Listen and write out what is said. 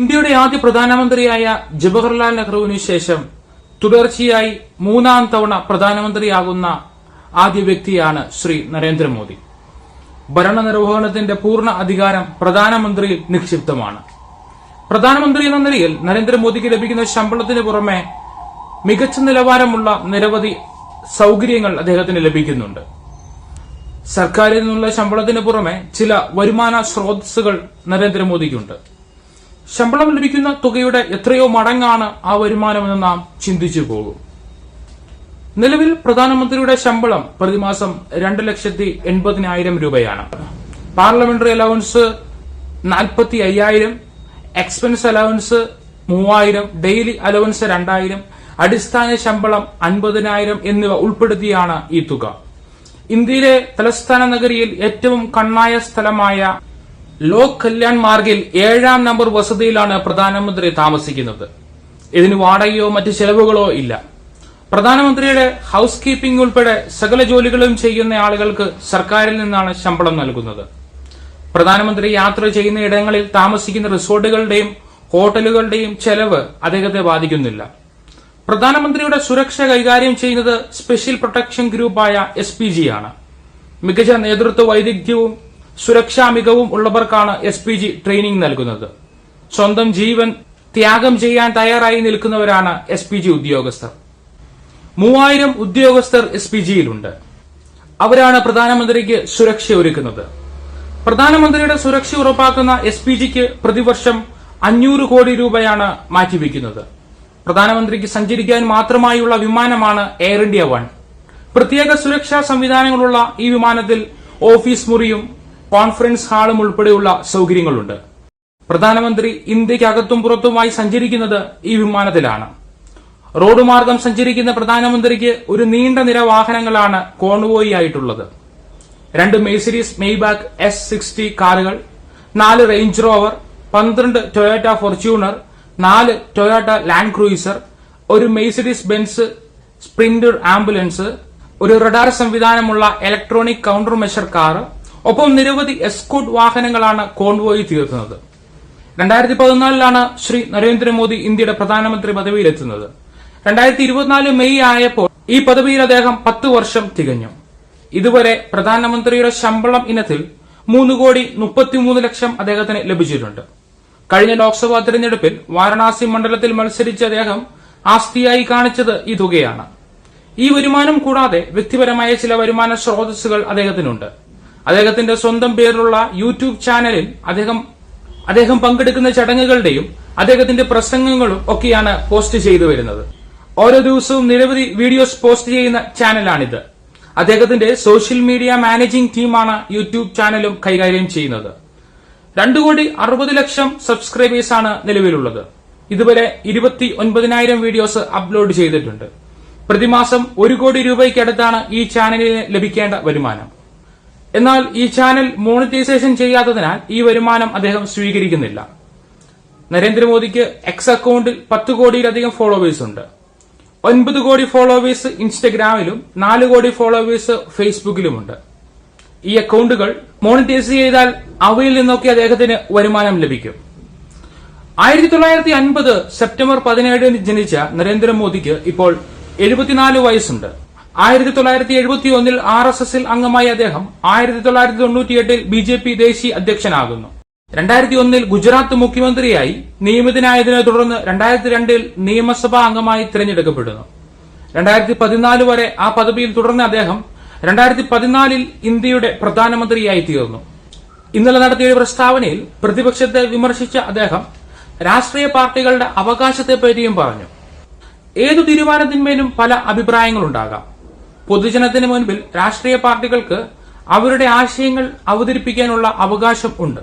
ഇന്ത്യയുടെ ആദ്യ പ്രധാനമന്ത്രിയായ ജവഹർലാൽ നെഹ്റുവിന് ശേഷം തുടർച്ചയായി മൂന്നാം തവണ പ്രധാനമന്ത്രിയാകുന്ന ആദ്യ വ്യക്തിയാണ് ശ്രീ നരേന്ദ്രമോദി. ഭരണനിർവഹണത്തിന്റെ പൂർണ അധികാരം പ്രധാനമന്ത്രിയിൽ നിക്ഷിപ്തമാണ്. പ്രധാനമന്ത്രി എന്ന നിലയിൽ നരേന്ദ്രമോദിക്ക് ലഭിക്കുന്ന ശമ്പളത്തിന് പുറമെ മികച്ച നിലവാരമുള്ള നിരവധി സൗകര്യങ്ങൾ അദ്ദേഹത്തിന് ലഭിക്കുന്നുണ്ട്. സർക്കാരിൽ നിന്നുള്ള ശമ്പളത്തിന് പുറമെ ചില വരുമാന സ്രോതസ്സുകൾ നരേന്ദ്രമോദിക്കുണ്ട്. ശമ്പളം ലഭിക്കുന്ന തുകയുടെ എത്രയോ മടങ്ങാണ് ആ വരുമാനമെന്ന് നാം ചിന്തിച്ചു പോകും. നിലവിൽ പ്രധാനമന്ത്രിയുടെ ശമ്പളം പ്രതിമാസം രണ്ട് ലക്ഷത്തി എൺപതിനായിരം രൂപയാണ്. പാർലമെന്ററി അലവൻസ് നാൽപ്പത്തി അയ്യായിരം എക്സ്പെൻസ് അലവൻസ് മൂവായിരം ഡെയിലി അലവൻസ് രണ്ടായിരം അടിസ്ഥാന ശമ്പളം അൻപതിനായിരം എന്നിവ ഉൾപ്പെടുത്തിയാണ് ഈ തുക. ഇന്ത്യയിലെ തലസ്ഥാന നഗരിയിൽ ഏറ്റവും കണ്ണായ സ്ഥലമായ ലോക് കല്യാൺ മാർഗിൽ ഏഴാം നമ്പർ വസതിയിലാണ് പ്രധാനമന്ത്രി താമസിക്കുന്നത്. ഇതിന് വാടകയോ മറ്റ് ചെലവുകളോ ഇല്ല. പ്രധാനമന്ത്രിയുടെ ഹൌസ് കീപ്പിംഗ് ഉൾപ്പെടെ സകല ജോലികളും ചെയ്യുന്ന ആളുകൾക്ക് സർക്കാരിൽ നിന്നാണ് ശമ്പളം നൽകുന്നത്. പ്രധാനമന്ത്രി യാത്ര ചെയ്യുന്ന ഇടങ്ങളിൽ താമസിക്കുന്ന റിസോർട്ടുകളുടെയും ഹോട്ടലുകളുടെയും ചെലവ് അദ്ദേഹത്തെ ബാധിക്കുന്നില്ല. പ്രധാനമന്ത്രിയുടെ സുരക്ഷ കൈകാര്യം ചെയ്യുന്നത് സ്പെഷ്യൽ പ്രൊട്ടക്ഷൻ ഗ്രൂപ്പായ എസ് ആണ്. മികച്ച നേതൃത്വ വൈദഗ്ധ്യവും സുരക്ഷാ മികവും ഉള്ളവർക്കാണ് എസ് പി ജി ട്രെയിനിംഗ് നൽകുന്നത്. സ്വന്തം ജീവൻ ത്യാഗം ചെയ്യാൻ തയ്യാറായി നിൽക്കുന്നവരാണ് എസ് പി ജി ഉദ്യോഗസ്ഥർ. മൂവായിരം ഉദ്യോഗസ്ഥർ എസ് പി ജിയിലുണ്ട് അവരാണ് പ്രധാനമന്ത്രിക്ക് സുരക്ഷ ഒരുക്കുന്നത്. പ്രധാനമന്ത്രിയുടെ സുരക്ഷ ഉറപ്പാക്കുന്ന എസ് പി ജിക്ക് പ്രതിവർഷം അഞ്ഞൂറ് കോടി രൂപയാണ് മാറ്റിവെക്കുന്നത്. പ്രധാനമന്ത്രിക്ക് സഞ്ചരിക്കാൻ മാത്രമായുള്ള വിമാനമാണ് എയർ ഇന്ത്യ വൺ പ്രത്യേക സുരക്ഷാ സംവിധാനങ്ങളുള്ള ഈ വിമാനത്തിൽ ഓഫീസ് മുറിയും കോൺഫറൻസ് ഹാളും ഉൾപ്പെടെയുള്ള സൗകര്യങ്ങളുണ്ട്. പ്രധാനമന്ത്രി ഇന്ത്യക്കകത്തും പുറത്തുമായി സഞ്ചരിക്കുന്നത് ഈ വിമാനത്തിലാണ്. റോഡ് മാർഗം സഞ്ചരിക്കുന്ന പ്രധാനമന്ത്രിക്ക് ഒരു നീണ്ട നിര വാഹനങ്ങളാണ് കോൺവോയി ആയിട്ടുള്ളത്. രണ്ട് മേസിരീസ് മെയ്ബാക്ക് എസ് സിക്സ്റ്റി കാറുകൾ നാല് റേഞ്ച് റോവർ പന്ത്രണ്ട് ടൊയോറ്റ ഫോർച്യൂണർ നാല് ടൊയോട്ട ലാൻഡ് ക്രൂയിസർ ഒരു മെയ്സിഡീസ് ബെൻസ് സ്പ്രിന്റർ ആംബുലൻസ് ഒരു റഡാർ സംവിധാനമുള്ള ഇലക്ട്രോണിക് കൗണ്ടർ മെഷർ കാർ ഒപ്പം നിരവധി എസ്കോട്ട് വാഹനങ്ങളാണ് കോൺവോയി തീർക്കുന്നത്. രണ്ടായിരത്തി പതിനാലിലാണ് ശ്രീ നരേന്ദ്രമോദി ഇന്ത്യയുടെ പ്രധാനമന്ത്രി പദവിയിലെത്തുന്നത്. രണ്ടായിരത്തി ഇരുപത്തിനാല് മെയ് ആയപ്പോൾ ഈ പദവിയിൽ അദ്ദേഹം പത്ത് വർഷം തികഞ്ഞു. ഇതുവരെ പ്രധാനമന്ത്രിയുടെ ശമ്പളം ഇനത്തിൽ മൂന്ന് കോടി മുപ്പത്തിമൂന്ന് ലക്ഷം അദ്ദേഹത്തിന് ലഭിച്ചിട്ടുണ്ട്. കഴിഞ്ഞ ലോക്സഭാ തെരഞ്ഞെടുപ്പിൽ വാരണാസി മണ്ഡലത്തിൽ മത്സരിച്ച അദ്ദേഹം ആസ്തിയായി കാണിച്ചത് ഈ തുകയാണ്. ഈ വരുമാനം കൂടാതെ വ്യക്തിപരമായ ചില വരുമാന സ്രോതസ്സുകൾ അദ്ദേഹത്തിനുണ്ട്. അദ്ദേഹത്തിന്റെ സ്വന്തം പേരിലുള്ള യൂട്യൂബ് ചാനലിൽ അദ്ദേഹം അദ്ദേഹം പങ്കെടുക്കുന്ന ചടങ്ങുകളുടെയും അദ്ദേഹത്തിന്റെ പ്രസംഗങ്ങളും ഒക്കെയാണ് പോസ്റ്റ് ചെയ്തു വരുന്നത്. ഓരോ ദിവസവും നിരവധി വീഡിയോസ് പോസ്റ്റ് ചെയ്യുന്ന ചാനലാണിത്. അദ്ദേഹത്തിന്റെ സോഷ്യൽ മീഡിയ മാനേജിംഗ് ടീമാണ് യൂട്യൂബ് ചാനലും കൈകാര്യം ചെയ്യുന്നത്. രണ്ടു കോടി അറുപത് ലക്ഷം സബ്സ്ക്രൈബേഴ്സ് ആണ് നിലവിലുള്ളത്. ഇതുവരെ ഇരുപത്തി ഒൻപതിനായിരം വീഡിയോസ് അപ്ലോഡ് ചെയ്തിട്ടുണ്ട്. പ്രതിമാസം ഒരു കോടി രൂപയ്ക്കടുത്താണ് ഈ ചാനലിന് ലഭിക്കേണ്ട വരുമാനം. എന്നാൽ ഈ ചാനൽ മോണിറ്റൈസേഷൻ ചെയ്യാത്തതിനാൽ ഈ വരുമാനം അദ്ദേഹം സ്വീകരിക്കുന്നില്ല. നരേന്ദ്രമോദിക്ക് എക്സ് അക്കൗണ്ടിൽ പത്ത് കോടിയിലധികം ഫോളോവേഴ്സ് ഉണ്ട്. ഒൻപത് കോടി ഫോളോവേഴ്സ് ഇൻസ്റ്റഗ്രാമിലും നാല് കോടി ഫോളോവേഴ്സ് ഫേസ്ബുക്കിലുമുണ്ട്. ഈ അക്കൗണ്ടുകൾ മോണിറ്റൈസ് ചെയ്താൽ അവയിൽ നിന്നൊക്കെ അദ്ദേഹത്തിന് വരുമാനം ലഭിക്കും. ആയിരത്തി തൊള്ളായിരത്തി അൻപത് സെപ്റ്റംബർ പതിനേഴിന് ജനിച്ച നരേന്ദ്രമോദിക്ക് ഇപ്പോൾ എഴുപത്തിനാല് വയസ്സുണ്ട്. ആയിരത്തി തൊള്ളായിരത്തി എഴുപത്തി ഒന്നിൽ ആർ എസ് എസിൽ അംഗമായ അദ്ദേഹം ആയിരത്തി തൊള്ളായിരത്തി തൊണ്ണൂറ്റിയെട്ടിൽ ബി ജെ പി ദേശീയ അധ്യക്ഷനാകുന്നു. രണ്ടായിരത്തി ഒന്നിൽ ഗുജറാത്ത് മുഖ്യമന്ത്രിയായി നിയമിതനായതിനെ തുടർന്ന് രണ്ടായിരത്തി രണ്ടിൽ നിയമസഭാ അംഗമായി തിരഞ്ഞെടുക്കപ്പെടുന്നു. രണ്ടായിരത്തി പതിനാല് വരെ ആ പദവിയിൽ തുടർന്ന് അദ്ദേഹം രണ്ടായിരത്തി പതിനാലിൽ ഇന്ത്യയുടെ പ്രധാനമന്ത്രിയായി തീർന്നു. ഇന്നലെ നടത്തിയ ഒരു പ്രസ്താവനയിൽ പ്രതിപക്ഷത്തെ വിമർശിച്ച അദ്ദേഹം രാഷ്ട്രീയ പാർട്ടികളുടെ അവകാശത്തെപ്പറ്റിയും പറഞ്ഞു. ഏതു തീരുമാനത്തിന്മേലും പല അഭിപ്രായങ്ങളുണ്ടാകാം. പൊതുജനത്തിന് മുൻപിൽ രാഷ്ട്രീയ പാർട്ടികൾക്ക് അവരുടെ ആശയങ്ങൾ അവതരിപ്പിക്കാനുള്ള അവകാശം ഉണ്ട്.